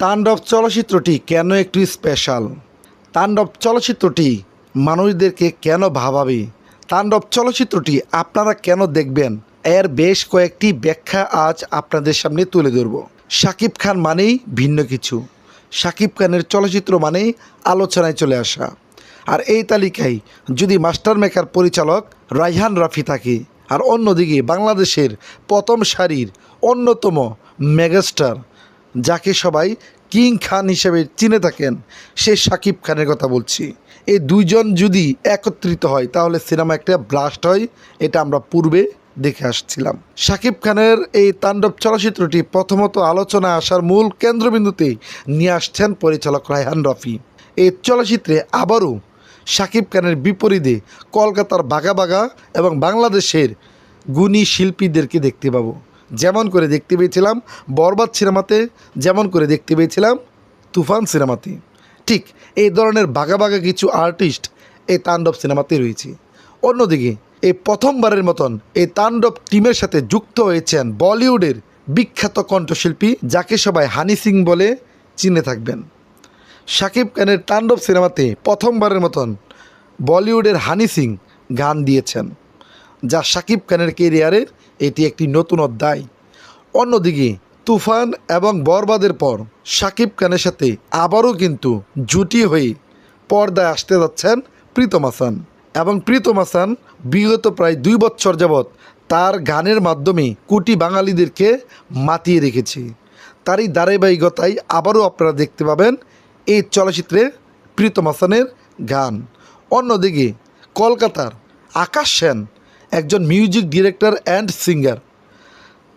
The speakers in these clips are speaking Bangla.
তাণ্ডব চলচ্চিত্রটি কেন একটু স্পেশাল তাণ্ডব চলচ্চিত্রটি মানুষদেরকে কেন ভাবাবে? তাণ্ডব চলচ্চিত্রটি আপনারা কেন দেখবেন? এর বেশ কয়েকটি ব্যাখ্যা আজ আপনাদের সামনে তুলে ধরব। শাকিব খান মানেই ভিন্ন কিছু। শাকিব খানের চলচ্চিত্র মানেই আলোচনায় চলে আসা। আর এই তালিকায় যদি মাস্টার মেকার পরিচালক রাইহান রাফি থাকে, আর অন্যদিকে বাংলাদেশের প্রথম সারির অন্যতম মেগাস্টার যাকে সবাই কিং খান হিসেবে চিনে থাকেন, সে শাকিব খানের কথা বলছি। এই দুইজন যদি একত্রিত হয়, তাহলে সিনেমা একটা ব্লাস্ট হয়, এটা আমরা পূর্বে দেখে আসছিলাম। শাকিব খানের এই তাণ্ডব চলচ্চিত্রটি প্রথমত আলোচনা আসার মূল কেন্দ্রবিন্দুতে নিয়ে আসছেন পরিচালক রায়হান রফি। এই চলচ্চিত্রে আবারও শাকিব খানের বিপরীতে কলকাতার বাঘা বাঘা এবং বাংলাদেশের গুণী শিল্পীদেরকে দেখতে পাবো। যেমন করে দেখতে পেয়েছিলাম, বরবাদ সিনেমাতে যেমন করে দেখতে পেয়েছিলাম, তুফান সিনেমাতে। ঠিক এই ধরনের বাঘা বাঘা কিছু আর্টিস্ট এই তাণ্ডব সিনেমাতে রয়েছে। অন্যদিকে এই প্রথমবারের মতন এই তাণ্ডব টিমের সাথে যুক্ত হয়েছেন বলিউডের বিখ্যাত কণ্ঠশিল্পী, যাকে সবাই হানি সিং বলে চিনে থাকবেন। শাকিব খানের তাণ্ডব সিনেমাতে প্রথমবারের মতন বলিউডের হানি সিং গান দিয়েছেন, যা শাকিব খানের কেরিয়ারের এটি একটি নতুন অধ্যায়। অন্যদিকে, তুফান এবং বরবাদের পর শাকিব খানের সাথে আবারও কিন্তু জুটি হয়ে পর্দায় আসতে যাচ্ছেন প্রীতম হাসান। এবং প্রীতম হাসান বিগত প্রায় দুই বছর যাবৎ তার গানের মাধ্যমে কোটি বাঙালিদেরকে মাতিয়ে রেখেছে। তারই ধারাবাহিকতায় আবারও আপনারা দেখতে পাবেন এই চলচ্চিত্রে প্রীতম হাসানের গান। অন্যদিকে, কলকাতার আকাশ সেন একজন মিউজিক ডিরেক্টর অ্যান্ড সিঙ্গার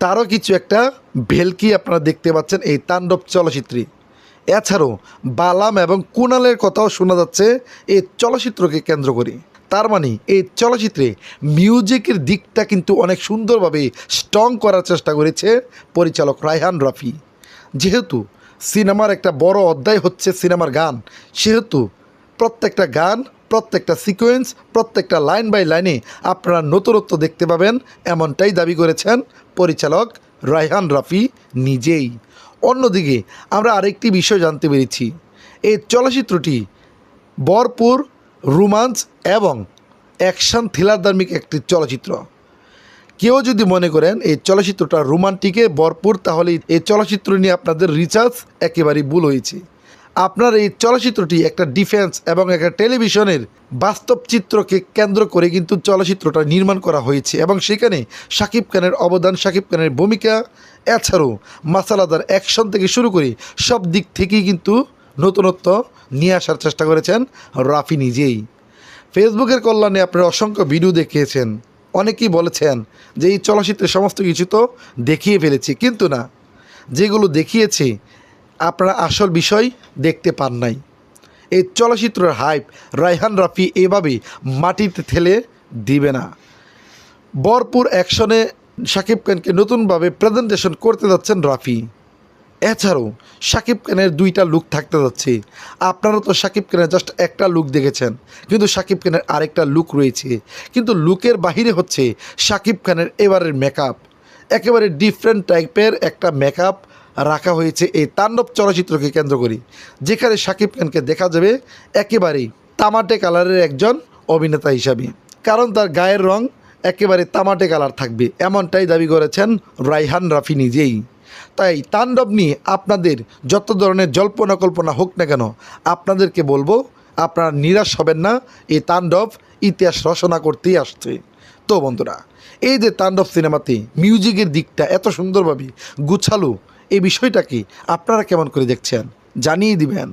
তারও কিছু একটা ভেলকি আপনারা দেখতে পাচ্ছেন এই তাণ্ডব চলচ্চিত্রে। এছাড়াও বালাম এবং কুণালের কথাও শোনা যাচ্ছে এই চলচ্চিত্রকে কেন্দ্র করে। তার মানে এই চলচ্চিত্রে মিউজিকের দিকটা কিন্তু অনেক সুন্দরভাবে স্ট্রং করার চেষ্টা করেছে পরিচালক রায়হান রফি। যেহেতু সিনেমার একটা বড় অধ্যায় হচ্ছে সিনেমার গান, সেহেতু প্রত্যেকটা গান প্রত্যেকটা সিকোয়েন্স প্রত্যেকটা লাইন বাই লাইনে আপনারা নতুনত্ব দেখতে পাবেন। এমনটাই দাবি করেছেন পরিচালক রায়হান রাফি নিজেই। অন্যদিকে আমরা আরেকটি বিষয় জানতে পেরেছি। এই চলচ্চিত্রটি ভরপুর রোমান্স এবং অ্যাকশন থ্রিলারধার্মিক একটি চলচ্চিত্র। কেউ যদি মনে করেন এই চলচ্চিত্রটা রোমান্টিকে ভরপুর তাহলে এই চলচ্চিত্র নিয়ে আপনাদের রিচার্জ একেবারেই ভুল হয়েছে। আপনার এই চলচ্চিত্রটি একটা ডিফেন্স এবং একটা টেলিভিশনের বাস্তব চিত্রকে কেন্দ্র করে কিন্তু চলচ্চিত্রটা নির্মাণ করা হয়েছে। এবং সেখানে শাকিব খানের অবদান, শাকিব খানের ভূমিকা, এছাড়াও মাসালাদার অ্যাকশন থেকে শুরু করে সব দিক থেকেই কিন্তু নতুনত্ব নিয়ে আসার চেষ্টা করেছেন রাফি নিজেই। ফেসবুকের কল্যাণে আপনারা অসংখ্য ভিডিও দেখিয়েছেন। অনেকেই বলেছেন যে এই চলচ্চিত্রের সমস্ত কিছু তো দেখিয়ে ফেলেছি, কিন্তু না। যেগুলো দেখিয়েছে আপনারা আসল বিষয় দেখতে পান নাই। এই চলচ্চিত্রের হাইপ রায়হান রাফি এভাবে মাটিতে ঠেলে দিবে না। বরপুর অ্যাকশনে শাকিব খানকে নতুনভাবে প্রেজেন্টেশন করতে যাচ্ছেন রাফি। এছাড়াও শাকিব খানের দুইটা লুক থাকতে যাচ্ছে। আপনারা তো শাকিব খানের জাস্ট একটা লুক দেখেছেন, কিন্তু শাকিব খানের আরেকটা লুক রয়েছে। কিন্তু লুকের বাহিরে হচ্ছে শাকিব খানের এবারের মেকআপ একেবারে ডিফারেন্ট টাইপের একটা মেকআপ রাখা হয়েছে এই তাণ্ডব চলচ্চিত্রকে কেন্দ্র করে, যেখানে শাকিব খানকে দেখা যাবে একেবারেই তামাটে কালারের একজন অভিনেতা হিসাবে। কারণ তার গায়ের রং একেবারে তামাটে কালার থাকবে, এমনটাই দাবি করেছেন রাইহান রাফি নিজেই। তাই তাণ্ডব নিয়ে আপনাদের যত ধরনের জল্পনা কল্পনা হোক না কেন, আপনাদেরকে বলব, আপনারা নিরাশ হবেন না, এই তাণ্ডব ইতিহাস রচনা করতেই আসছে। তো বন্ধুরা, এই যে তাণ্ডব সিনেমাতে মিউজিকের দিকটা এত সুন্দরভাবে গুছালো এই বিষয়টাকে আপনারা কেমন করে দেখছেন? জানিয়ে দিবেন।